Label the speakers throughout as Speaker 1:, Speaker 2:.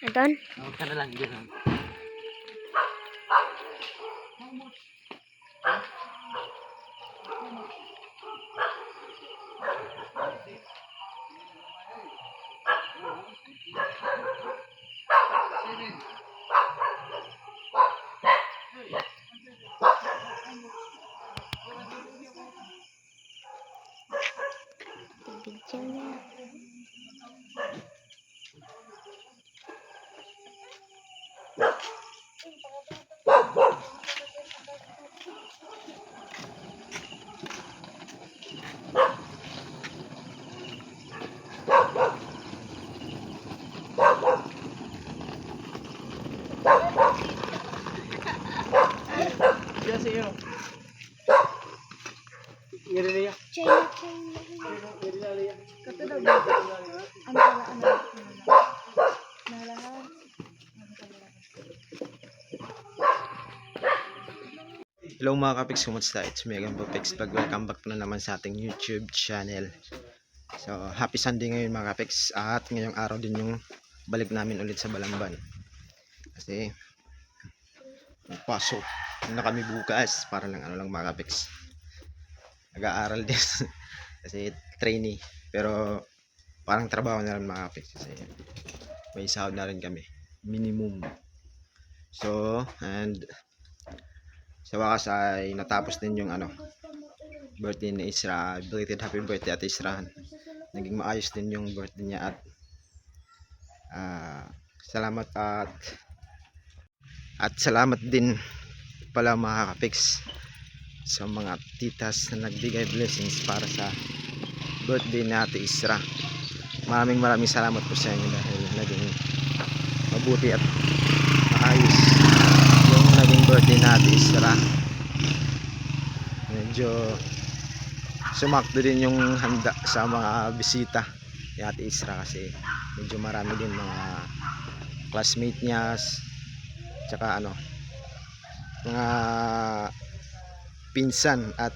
Speaker 1: Done. Makan lang dyan.
Speaker 2: Thank you.
Speaker 3: Hello mga kapiks, kumusta? It's me again, Popix Vlog. Welcome back na naman sa ating YouTube channel. So, happy Sunday ngayon mga kapiks. At ngayong araw din yung balik namin ulit sa Balamban. Kasi, pasok na kami bukas. Para lang ano lang mga kapiks. Nag-aaral din. Kasi trainee. Pero, parang trabaho na rin mga kapiks. Kasi, may sahod na rin kami. Minimum. So, and sa wakas ay natapos din yung ano birthday ni Isra belated happy birthday at Isra naging maayos din yung birthday niya at ah, salamat at at salamat din pala mga kapiks sa mga titas na nagbigay blessings para sa birthday ni Ate Isra. Maraming maraming salamat po sa inyo dahil naging mabuti at maayos yung naging birthday natin Isra. Medyo sumakto din yung handa sa mga bisita ni Ate Isra kasi medyo marami din mga classmate niya tsaka ano mga pinsan at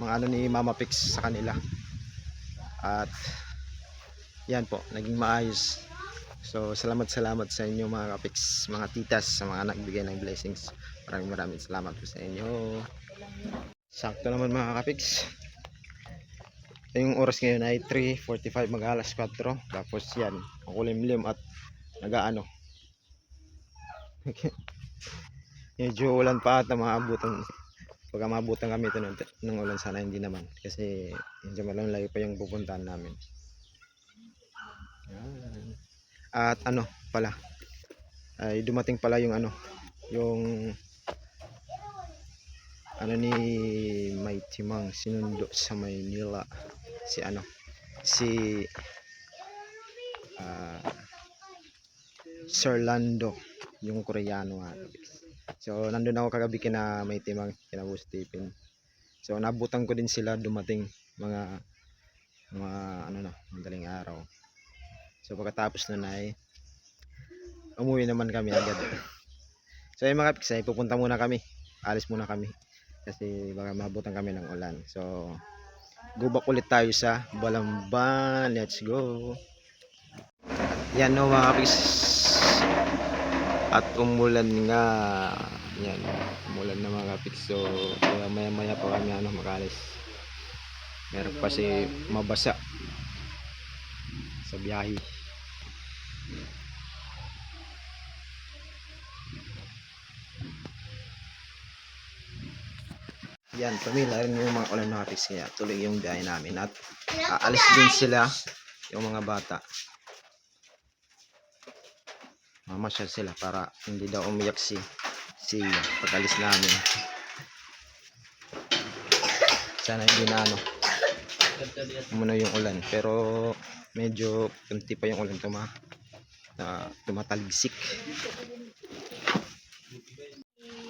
Speaker 3: mga ano ni Mama Pix sa kanila at yan po naging maayos So, salamat salamat sa inyo mga kapiks, mga titas, sa mga nagbigay ng blessings. Maraming maraming salamat po sa inyo. Sakto naman mga kapiks. Yung oras ngayon ay 3.45 mag alas 4. Tapos yan, makulimlim at nagaano. Medyo ulan pa at maabutan. Pagka maabutan kami ito ng, ng ulan sana hindi naman. Kasi medyo malayo pa yung pupuntahan namin. At ano pala ay dumating pala yung ano yung ano ni Mighty Mang sinundo sa Maynila si ano si ah, Sir Lando yung Koreano nga so nandun ako kagabi kina Mighty Mang kina Boss Stephen so nabutan ko din sila dumating mga mga ano na madaling araw So pagkatapos nun ay umuwi naman kami agad. So yung mga piksay, pupunta muna kami. Alis muna kami. Kasi baka mabutan kami ng ulan. So go back ulit tayo sa Balamban. Let's go. Yan no mga piks. At umulan nga. Yan. Umulan na mga piks. So kaya maya maya pa kami ano makalis. Meron pa si mabasa sa biyahe. Yan, pamila rin yung mga ulan mga kapis kaya tuloy yung biyahe namin at aalis din sila yung mga bata. Mamasyal sila para hindi daw umiyak si si pag-alis namin. Sana hindi na ano muna yung ulan. Pero medyo kunti pa yung ulan tuma na tumataligsik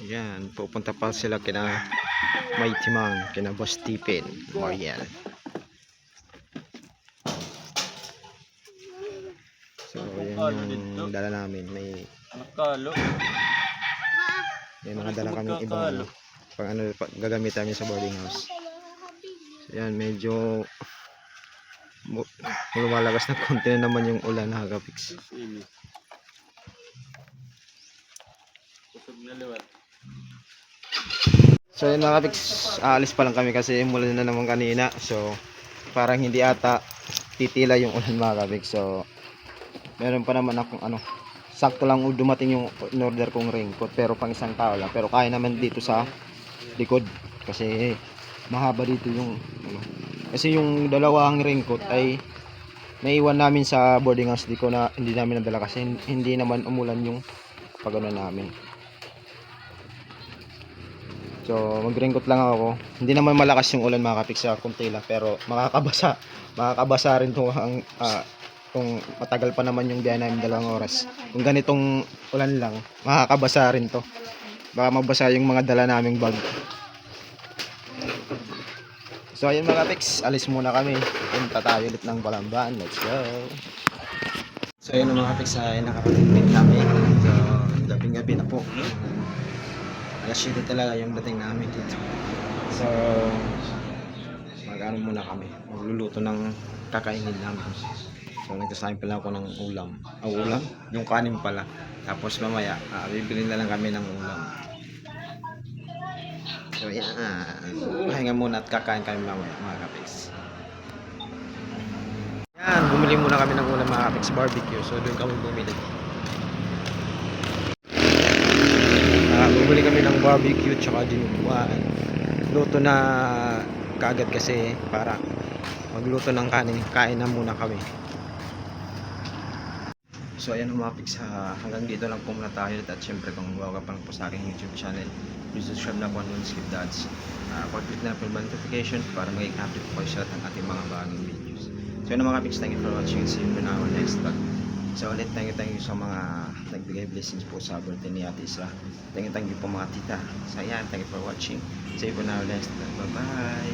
Speaker 3: yan pupunta pa sila kina Mighty Mang kina Boss Stephen Mariel so yan yung dala namin may
Speaker 1: Nakalo.
Speaker 3: may mga dala kaming ibang ano pang ano pa, gagamit namin sa boarding house so yan medyo lumalagas ng konti na naman yung ulan na
Speaker 1: na liwat.
Speaker 3: So yun mga kapiks, aalis pa lang kami kasi mula na naman kanina. So parang hindi ata titila yung ulan mga kapiks. So meron pa naman akong ano, sakto lang dumating yung in-order kong raincoat pero pang isang tao lang. Pero kaya naman dito sa likod kasi mahaba dito yung ano. Kasi yung dalawang raincoat ay naiwan namin sa boarding house di ko na hindi namin nadala kasi hindi naman umulan yung pagano namin. So, mag-raincoat lang ako. Hindi naman malakas yung ulan mga kapik sa kunti lang, pero makakabasa. Makakabasa rin to ang ah, kung matagal pa naman yung biyahe namin dalawang oras. Kung ganitong ulan lang, makakabasa rin to. Baka mabasa yung mga dala naming bag. So, ayun mga kapiks, alis muna kami. Punta tayo ulit ng Balamban. Let's go! So, ayun mga kapiks, ay nakapag-meet kami. So, gabing-gabi na po alas 7 talaga yung dating namin dito. So, mag-ano muna kami. Magluluto ng kakainin namin. So, nagsasayin pala ako ng ulam. Ah, ulam? Yung kanin pala. Tapos mamaya, ah, bibili na lang kami ng ulam. So, yan. Pahinga muna at kakain kami mamaya, mga kapiks. Yan, bumili muna kami ng ulam mga kapiks barbecue. So, doon kami bumili. Ah, bumili kami ng barbecue tsaka dinuguan. Luto na kaagad kasi para magluto ng kanin. Kain na muna kami. So ayan pigs, ha, hanggang dito lang po muna tayo at syempre kung bago pa lang po sa aking YouTube channel please subscribe na po and don't skip the ads uh, pag-click na po yung notification para maging update po sa ng ating mga bagong videos so yun mga pigs, thank you for watching see you in our next vlog So ulit thank you, thank you sa mga nagbigay blessings po sa birthday ni Ate Isra. Thank you, thank you po mga tita. So ayan, thank you for watching. See you for now next. Bye bye.